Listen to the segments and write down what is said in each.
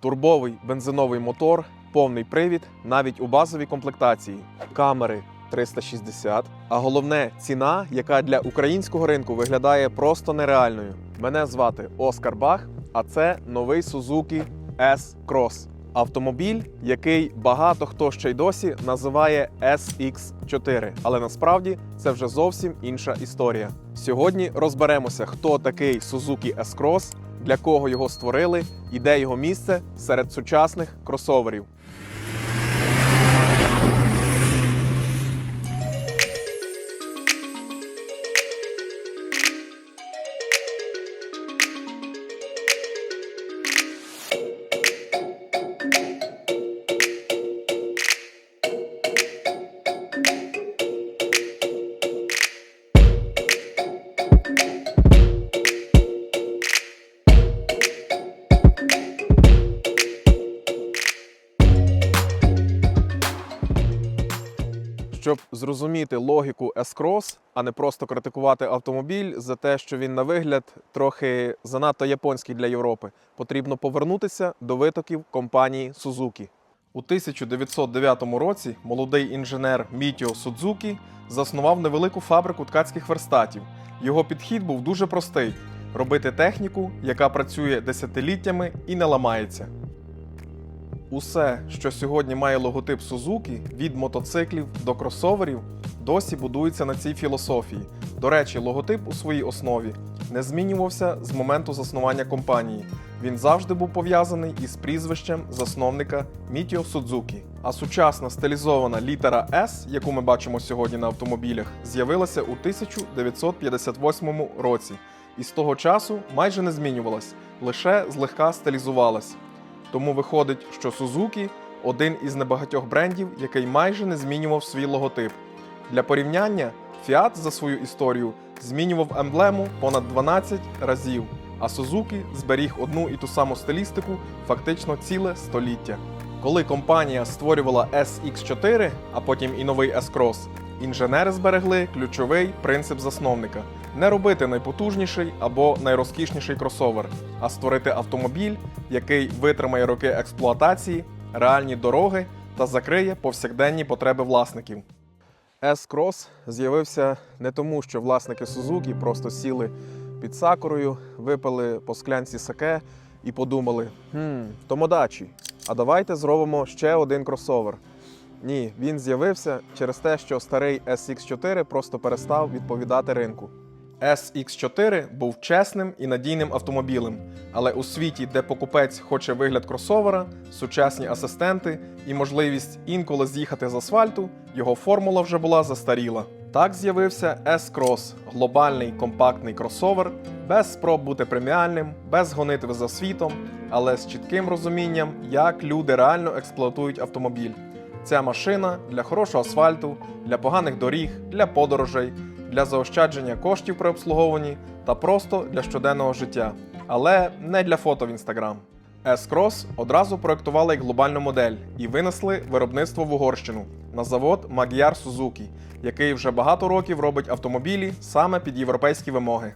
Турбовий бензиновий мотор, повний привід, навіть у базовій комплектації. Камери 360. А головне ціна, яка для українського ринку виглядає просто нереальною. Мене звати Оскар Бах, а це новий Suzuki S-Cross. Автомобіль, який багато хто ще й досі називає SX4, але насправді це вже зовсім інша історія. Сьогодні розберемося, хто такий Suzuki S-Cross, для кого його створили і де його місце серед сучасних кросоверів. Логіку S-Cross, а не просто критикувати автомобіль за те, що він на вигляд трохи занадто японський для Європи, потрібно повернутися до витоків компанії Suzuki. У 1909 році молодий інженер Мітіо Судзукі заснував невелику фабрику ткацьких верстатів. Його підхід був дуже простий: робити техніку, яка працює десятиліттями і не ламається. Усе, що сьогодні має логотип Suzuki, від мотоциклів до кросоверів, досі будується на цій філософії. До речі, логотип у своїй основі не змінювався з моменту заснування компанії. Він завжди був пов'язаний із прізвищем засновника Мітіо Судзукі. А сучасна стилізована літера S, яку ми бачимо сьогодні на автомобілях, з'явилася у 1958 році і з того часу майже не змінювалась, лише злегка стилізувалась. Тому виходить, що Suzuki – один із небагатьох брендів, який майже не змінював свій логотип. Для порівняння, Fiat за свою історію змінював емблему понад 12 разів, а Suzuki зберіг одну і ту саму стилістику фактично ціле століття. Коли компанія створювала SX4, а потім і новий S-Cross, інженери зберегли ключовий принцип засновника не робити найпотужніший або найрозкішніший кросовер, а створити автомобіль, який витримає роки експлуатації, реальні дороги та закриє повсякденні потреби власників. S-Cross з'явився не тому, що власники Suzuki просто сіли під сакурою, випили по склянці саке і подумали: хм, томодачі, а давайте зробимо ще один кросовер. Ні, він з'явився через те, що старий SX4 просто перестав відповідати ринку. SX4 був чесним і надійним автомобілем, але у світі, де покупець хоче вигляд кросовера, сучасні асистенти і можливість інколи з'їхати з асфальту, його формула вже була застаріла. Так з'явився S-Cross – глобальний компактний кросовер, без спроб бути преміальним, без гонитви за світом, але з чітким розумінням, як люди реально експлуатують автомобіль. Ця машина для хорошого асфальту, для поганих доріг, для подорожей, для заощадження коштів при обслуговуванні та просто для щоденного життя, але не для фото в інстаграм. S-Cross одразу проектували як глобальну модель і винесли виробництво в Угорщину на завод Magyar Suzuki, який вже багато років робить автомобілі саме під європейські вимоги.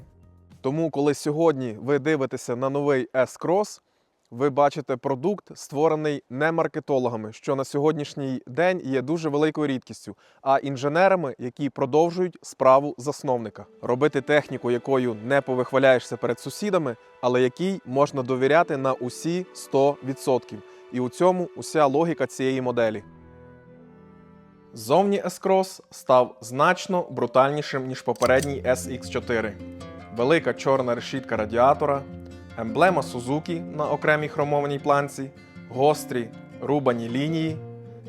Тому, коли сьогодні ви дивитеся на новий S-Cross, ви бачите продукт, створений не маркетологами, що на сьогоднішній день є дуже великою рідкістю, а інженерами, які продовжують справу засновника, робити техніку, якою не повихваляєшся перед сусідами, але якій можна довіряти на усі 100%. І у цьому уся логіка цієї моделі. Зовні S-Cross став значно брутальнішим, ніж попередній SX4. Велика чорна решітка радіатора, емблема Suzuki на окремій хромованій планці, гострі рубані лінії.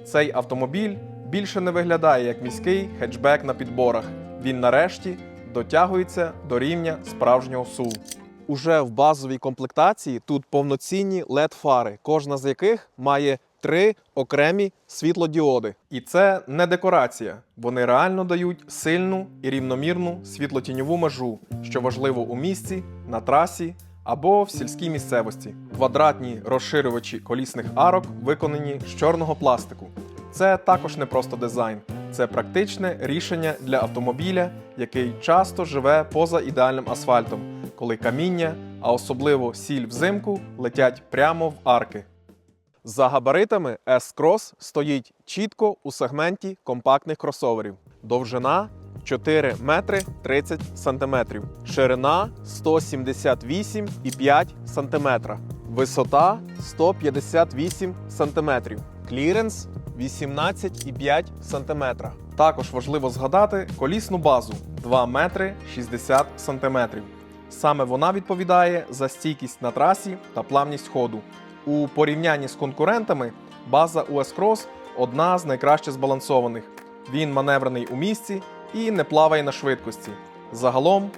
Цей автомобіль більше не виглядає як міський хетчбек на підборах. Він нарешті дотягується до рівня справжнього SUV. Уже в базовій комплектації тут повноцінні LED-фари, кожна з яких має три окремі світлодіоди. І це не декорація. Вони реально дають сильну і рівномірну світлотіньову межу, що важливо у місті, на трасі або в сільській місцевості. Квадратні розширювачі колісних арок виконані з чорного пластику. Це також не просто дизайн, це практичне рішення для автомобіля, який часто живе поза ідеальним асфальтом, коли каміння, а особливо сіль взимку, летять прямо в арки. За габаритами S-Cross стоїть чітко у сегменті компактних кросоверів. Довжина 4 метри 30 сантиметрів, ширина 178,5 сантиметра, висота 158 сантиметрів, кліренс 18,5 сантиметра. Також важливо згадати колісну базу 2 метри 60 сантиметрів. Саме вона відповідає за стійкість на трасі та плавність ходу. У порівнянні з конкурентами база US Cross одна з найкраще збалансованих. Він маневрений у місці і не плаває на швидкості. Загалом,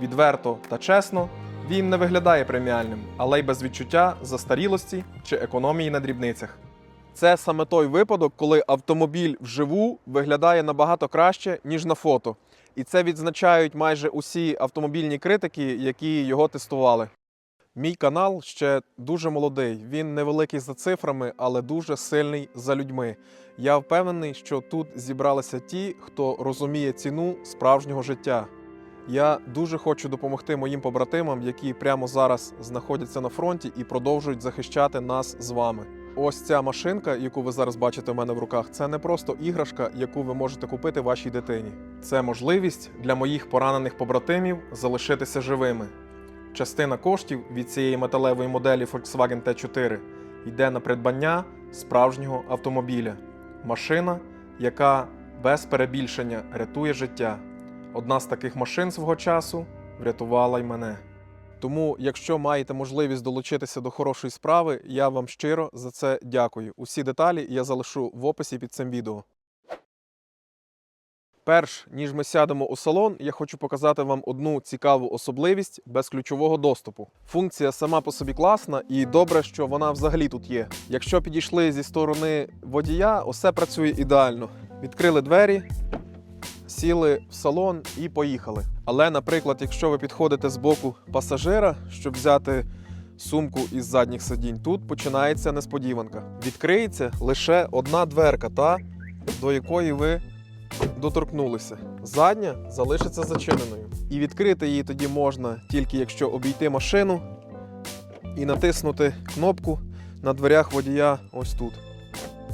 відверто та чесно, він не виглядає преміальним, але й без відчуття застарілості чи економії на дрібницях. Це саме той випадок, коли автомобіль вживу виглядає набагато краще, ніж на фото. І це відзначають майже усі автомобільні критики, які його тестували. Мій канал ще дуже молодий. Він невеликий за цифрами, але дуже сильний за людьми. Я впевнений, що тут зібралися ті, хто розуміє ціну справжнього життя. Я дуже хочу допомогти моїм побратимам, які прямо зараз знаходяться на фронті і продовжують захищати нас з вами. Ось ця машинка, яку ви зараз бачите в мене в руках, це не просто іграшка, яку ви можете купити вашій дитині. Це можливість для моїх поранених побратимів залишитися живими. Частина коштів від цієї металевої моделі Volkswagen T4 йде на придбання справжнього автомобіля. Машина, яка без перебільшення рятує життя. Одна з таких машин свого часу врятувала й мене. Тому, якщо маєте можливість долучитися до хорошої справи, я вам щиро за це дякую. Усі деталі я залишу в описі під цим відео. Перш ніж ми сядемо у салон, я хочу показати вам одну цікаву особливість безключового доступу. Функція сама по собі класна, і добре, що вона взагалі тут є. Якщо підійшли зі сторони водія, усе працює ідеально. Відкрили двері, сіли в салон і поїхали. Але, наприклад, якщо ви підходите з боку пасажира, щоб взяти сумку із задніх сидінь, тут починається несподіванка. Відкриється лише одна дверка, та до якої ви доторкнулися. Задня залишиться зачиненою. І відкрити її тоді можна тільки якщо обійти машину і натиснути кнопку на дверях водія ось тут.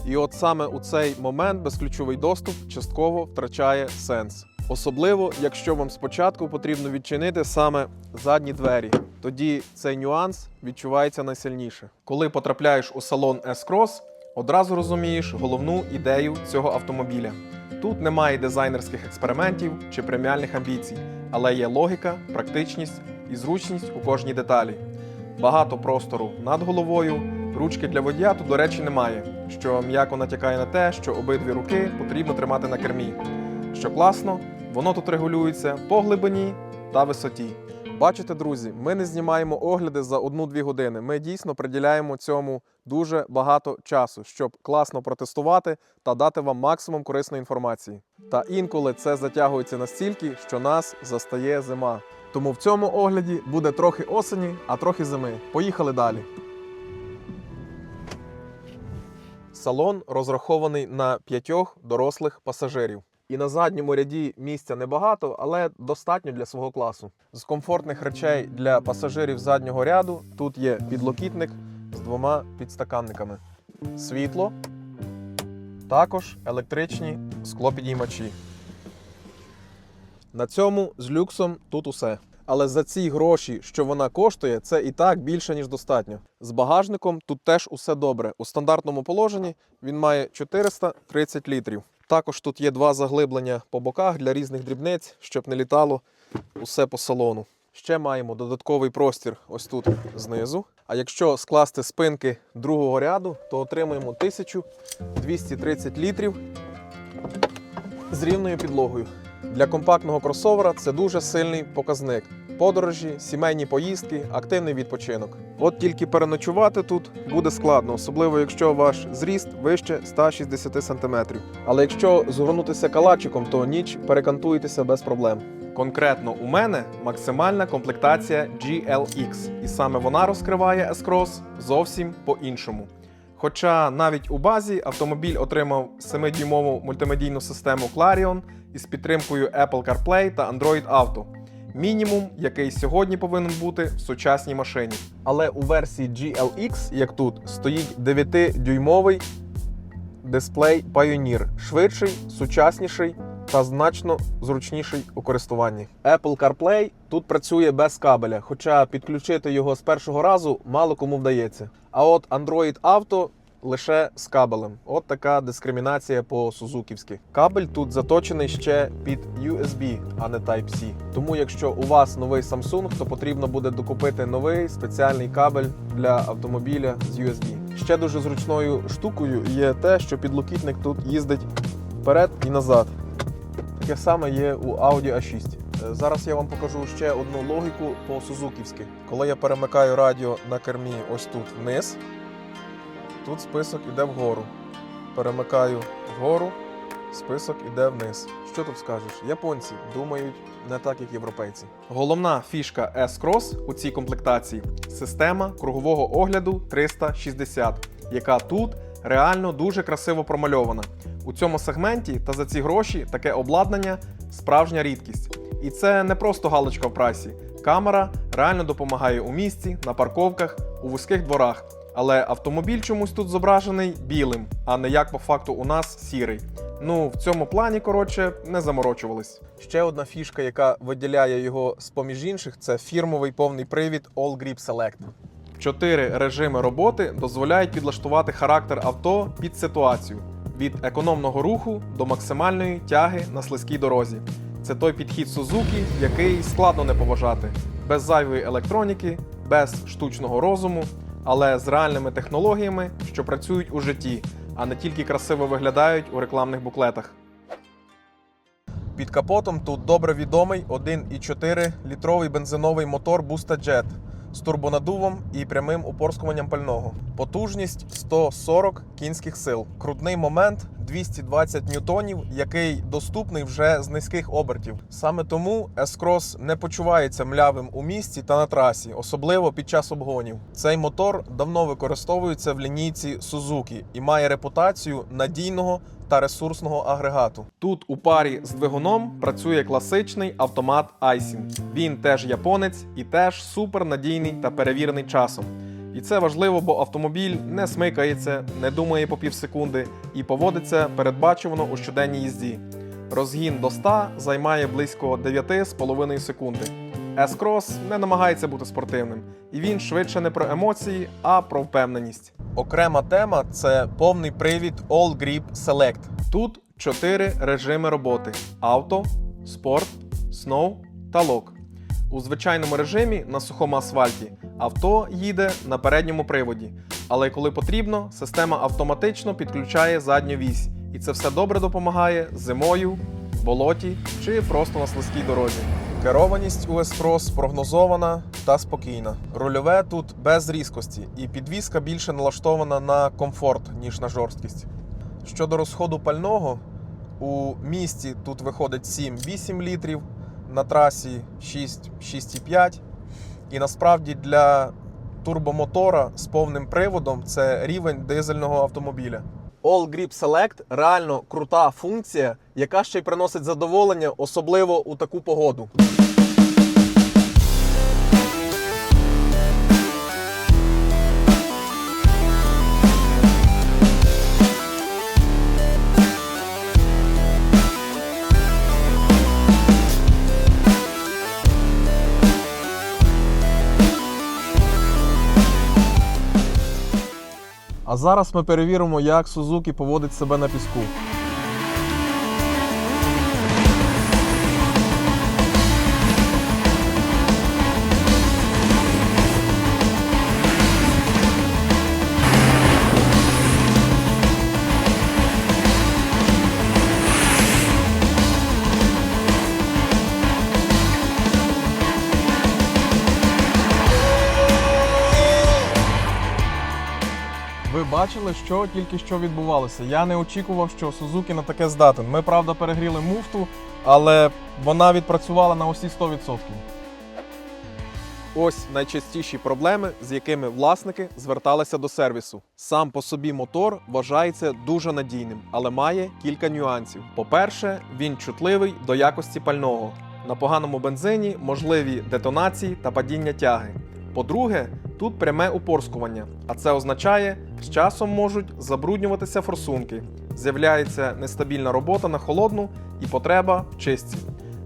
І от саме у цей момент безключовий доступ частково втрачає сенс. Особливо, якщо вам спочатку потрібно відчинити саме задні двері. Тоді цей нюанс відчувається найсильніше. Коли потрапляєш у салон S-Cross, одразу розумієш головну ідею цього автомобіля. Тут немає дизайнерських експериментів чи преміальних амбіцій, але є логіка, практичність і зручність у кожній деталі. Багато простору над головою, ручки для водія тут, до речі, немає, що м'яко натякає на те, що обидві руки потрібно тримати на кермі. Що класно, воно тут регулюється по глибині та висоті. Бачите, друзі, ми не знімаємо огляди за 1-2 години. Ми дійсно приділяємо цьому дуже багато часу, щоб класно протестувати та дати вам максимум корисної інформації. Та інколи це затягується настільки, що нас застає зима. Тому в цьому огляді буде трохи осені, а трохи зими. Поїхали далі. Салон розрахований на п'ятьох дорослих пасажирів. І на задньому ряді місця небагато, але достатньо для свого класу. З комфортних речей для пасажирів заднього ряду тут є підлокітник з двома підстаканниками, світло, також електричні склопідіймачі. На цьому з люксом тут усе. Але за ці гроші, що вона коштує, це і так більше, ніж достатньо. З багажником тут теж усе добре. У стандартному положенні він має 430 літрів. Також тут є два заглиблення по боках для різних дрібниць, щоб не літало усе по салону. Ще маємо додатковий простір ось тут знизу. А якщо скласти спинки другого ряду, то отримаємо 1230 літрів з рівною підлогою. Для компактного кросовера це дуже сильний показник. Подорожі, сімейні поїздки, активний відпочинок. От тільки переночувати тут буде складно, особливо якщо ваш зріст вище 160 см. Але якщо згорнутися калачиком, то ніч перекантуєтеся без проблем. Конкретно у мене максимальна комплектація GLX, і саме вона розкриває S-Cross зовсім по-іншому. Хоча навіть у базі автомобіль отримав 7-дюймову мультимедійну систему Clarion із підтримкою Apple CarPlay та Android Auto. мінімум, який сьогодні повинен бути в сучасній машині. Але у версії GLX, як тут, стоїть 9-дюймовий дисплей Pioneer, швидший, сучасніший та значно зручніший у користуванні. Apple CarPlay тут працює без кабеля, хоча підключити його з першого разу мало кому вдається. А от Android Auto лише з кабелем. От така дискримінація по сузуківськи. Кабель тут заточений ще під USB, а не Type-C. Тому, якщо у вас новий Samsung, то потрібно буде докупити новий спеціальний кабель для автомобіля з USB. Ще дуже зручною штукою є те, що підлокітник тут їздить вперед і назад. Таке саме є у Audi A6. Е, Зараз я вам покажу ще одну логіку по сузуківськи. Коли я перемикаю радіо на кермі ось тут вниз, тут список іде вгору. Перемикаю вгору, список іде вниз. Що тут скажеш? Японці думають не так, як європейці. Головна фішка S-Cross у цій комплектації система кругового огляду 360, яка тут реально дуже красиво промальована. У цьому сегменті та за ці гроші таке обладнання справжня рідкість. І це не просто галочка в прайсі. Камера реально допомагає у місті, на парковках, у вузьких дворах. Але автомобіль чомусь тут зображений білим, а не як по факту у нас сірий. Ну, в цьому плані, коротше, не заморочувались. Ще одна фішка, яка виділяє його з поміж інших, це фірмовий повний привід All Grip Select. Чотири режими роботи дозволяють підлаштувати характер авто під ситуацію від економного руху до максимальної тяги на слизькій дорозі. Це той підхід Suzuki, який складно не поважати, без зайвої електроніки, без штучного розуму, але з реальними технологіями, що працюють у житті, а не тільки красиво виглядають у рекламних буклетах. Під капотом тут добре відомий 1,4 літровий бензиновий мотор Busta Jet з турбонадувом і прямим упорскуванням пального. Потужність 140 кінських сил. Крутний момент 220 ньютонів, який доступний вже з низьких обертів. Саме тому S-Cross не почувається млявим у місті та на трасі, особливо під час обгонів. Цей мотор давно використовується в лінійці Suzuki і має репутацію надійного та ресурсного агрегату. Тут у парі з двигуном працює класичний автомат Aisin. Він теж японець і теж супер надійний та перевірений часом. І це важливо, бо автомобіль не смикається, не думає по півсекунди і поводиться передбачувано у щоденній їзді. Розгін до 100 займає близько 9,5 секунди. S-Cross не намагається бути спортивним, і він швидше не про емоції, а про впевненість. Окрема тема це повний привід All Grip Select. Тут чотири режими роботи: авто, спорт, сноу та лок. У звичайному режимі на сухому асфальті авто їде на передньому приводі, але коли потрібно, система автоматично підключає задню вісь, і це все добре допомагає зимою, болоті чи просто на слизькій дорозі. Керованість у S-Cross прогнозована та спокійна. Рульове тут без різкості, і підвізка більше налаштована на комфорт, ніж на жорсткість. Щодо розходу пального, у місті тут виходить 7-8 літрів, на трасі 6-6,5. І насправді для турбомотора з повним приводом це рівень дизельного автомобіля. All Grip Select реально крута функція, яка ще й приносить задоволення, особливо у таку погоду. А зараз ми перевіримо, як Сузуки поводить себе на піску. Бачили, що тільки що відбувалося. Я не очікував, що Suzuki на таке здатен. Ми, правда, перегріли муфту, але вона відпрацювала на усі 100%. Ось найчастіші проблеми, з якими власники зверталися до сервісу. Сам по собі мотор вважається дуже надійним, але має кілька нюансів. По-перше, він чутливий до якості пального. На поганому бензині можливі детонації та падіння тяги. По-друге, тут пряме упорскування, а це означає, з часом можуть забруднюватися форсунки, з'являється нестабільна робота на холодну і потреба в чистці.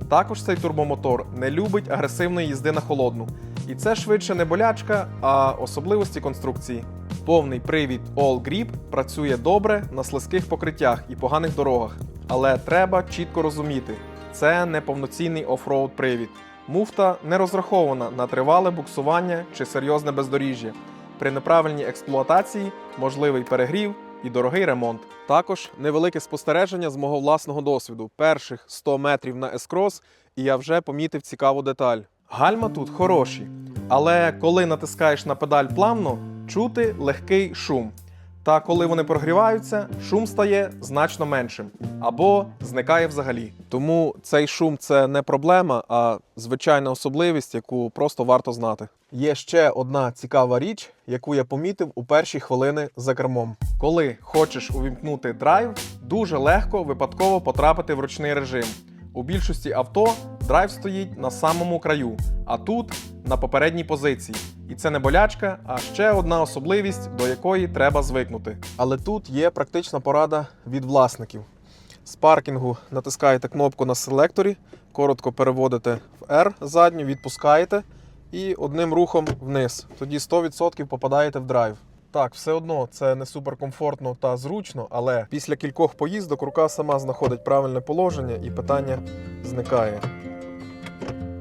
Також цей турбомотор не любить агресивної їзди на холодну. І це швидше не болячка, а особливості конструкції. Повний привід All Grip працює добре на слизьких покриттях і поганих дорогах. Але треба чітко розуміти, це не повноцінний офроуд привід. Муфта не розрахована на тривале буксування чи серйозне бездоріжжя. При неправильній експлуатації можливий перегрів і дорогий ремонт. Також невелике спостереження з мого власного досвіду. Перших 100 метрів на S-Cross, і я вже помітив цікаву деталь. Гальма тут хороші, але коли натискаєш на педаль плавно, чути легкий шум. Та коли вони прогріваються, шум стає значно меншим або зникає взагалі. Тому цей шум це не проблема, а звичайна особливість, яку просто варто знати. Є ще одна цікава річ, яку я помітив у перші хвилини за кермом. Коли хочеш увімкнути драйв, дуже легко випадково потрапити в ручний режим. У більшості авто драйв стоїть на самому краю, а тут на попередній позиції. І це не болячка, а ще одна особливість, до якої треба звикнути. Але тут є практична порада від власників. З паркінгу натискаєте кнопку на селекторі, коротко переводите в R задню, відпускаєте і одним рухом вниз. Тоді 100% попадаєте в драйв. Так, все одно це не суперкомфортно та зручно, але після кількох поїздок рука сама знаходить правильне положення і питання зникає.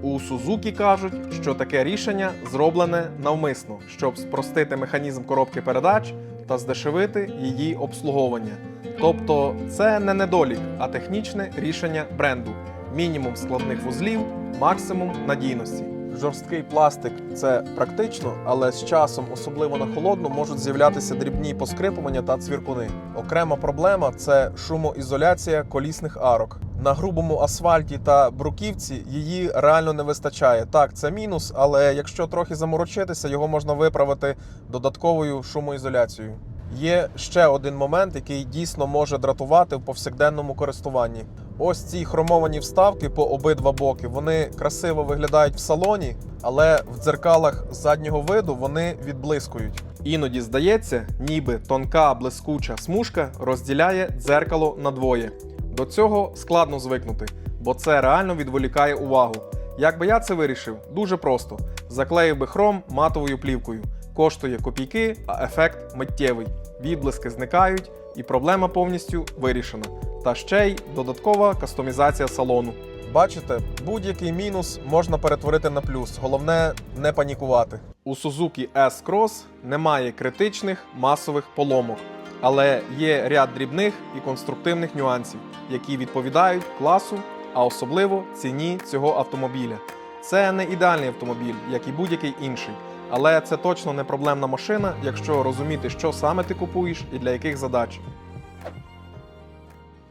У Сузукі кажуть, що таке рішення зроблене навмисно, щоб спростити механізм коробки передач та здешевити її обслуговування. Тобто це не недолік, а технічне рішення бренду. Мінімум складних вузлів, максимум надійності. Жорсткий пластик це практично, але з часом, особливо на холодну, можуть з'являтися дрібні поскрипування та цвіркуни. Окрема проблема це шумоізоляція колісних арок. На грубому асфальті та бруківці її реально не вистачає. Так, це мінус, але якщо трохи заморочитися, його можна виправити додатковою шумоізоляцією. Є ще один момент, який дійсно може дратувати в повсякденному користуванні. Ось ці хромовані вставки по обидва боки. Вони красиво виглядають в салоні, але в дзеркалах заднього виду вони відблискують. Іноді здається, ніби тонка блискуча смужка розділяє дзеркало надвоє. До цього складно звикнути, бо це реально відволікає увагу. Як би я це вирішив? Дуже просто: заклеїв би хром матовою плівкою. Коштує копійки, а ефект миттєвий. Відблиски зникають, і проблема повністю вирішена. Та ще й додаткова кастомізація салону. Бачите, будь-який мінус можна перетворити на плюс. Головне не панікувати. У Suzuki S-Cross немає критичних масових поломок, але є ряд дрібних і конструктивних нюансів, які відповідають класу, а особливо ціні цього автомобіля. Це не ідеальний автомобіль, як і будь-який інший. Але це точно не проблемна машина, якщо розуміти, що саме ти купуєш і для яких задач.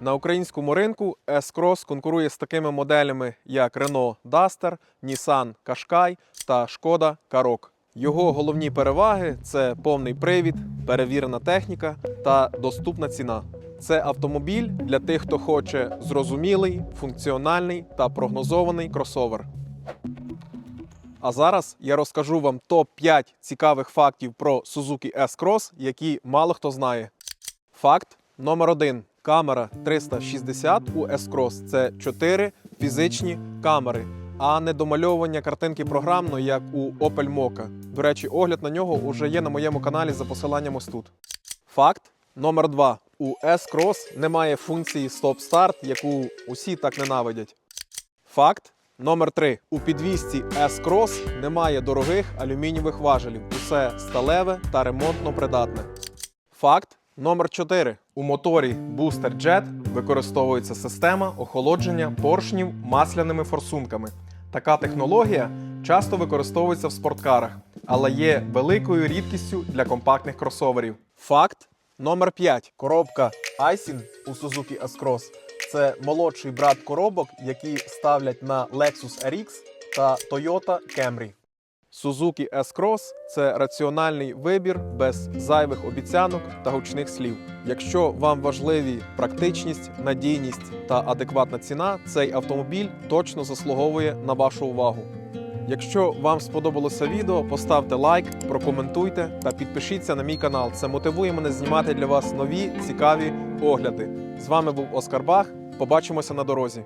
На українському ринку S-Cross конкурує з такими моделями, як Renault Duster, Nissan Qashqai та Шкода Karoq. Його головні переваги це повний привід, перевірена техніка та доступна ціна. Це автомобіль для тих, хто хоче зрозумілий, функціональний та прогнозований кросовер. А зараз я розкажу вам топ-5 цікавих фактів про Suzuki S-Cross, які мало хто знає. Факт номер один. Камера 360 у S-Cross – це 4 фізичні камери, а не домальовування картинки програмно, як у Opel Mokka. До речі, огляд на нього вже є на моєму каналі за посиланням ось тут. Факт номер 2. У S-Cross немає функції стоп-старт, яку усі так ненавидять. Факт номер 3. У підвісці S-Cross немає дорогих алюмінієвих важелів. Усе сталеве та ремонтно придатне. Факт номер 4. У моторі Booster Jet використовується система охолодження поршнів масляними форсунками. Така технологія часто використовується в спорткарах, але є великою рідкістю для компактних кросоверів. Факт номер 5. Коробка Aisin у Suzuki S-Cross – це молодший брат коробок, які ставлять на Lexus RX та Toyota Camry. Suzuki S-Cross – це раціональний вибір без зайвих обіцянок та гучних слів. Якщо вам важливі практичність, надійність та адекватна ціна, цей автомобіль точно заслуговує на вашу увагу. Якщо вам сподобалося відео, поставте лайк, прокоментуйте та підпишіться на мій канал. Це мотивує мене знімати для вас нові цікаві огляди. З вами був Оскар Бах. Побачимося на дорозі.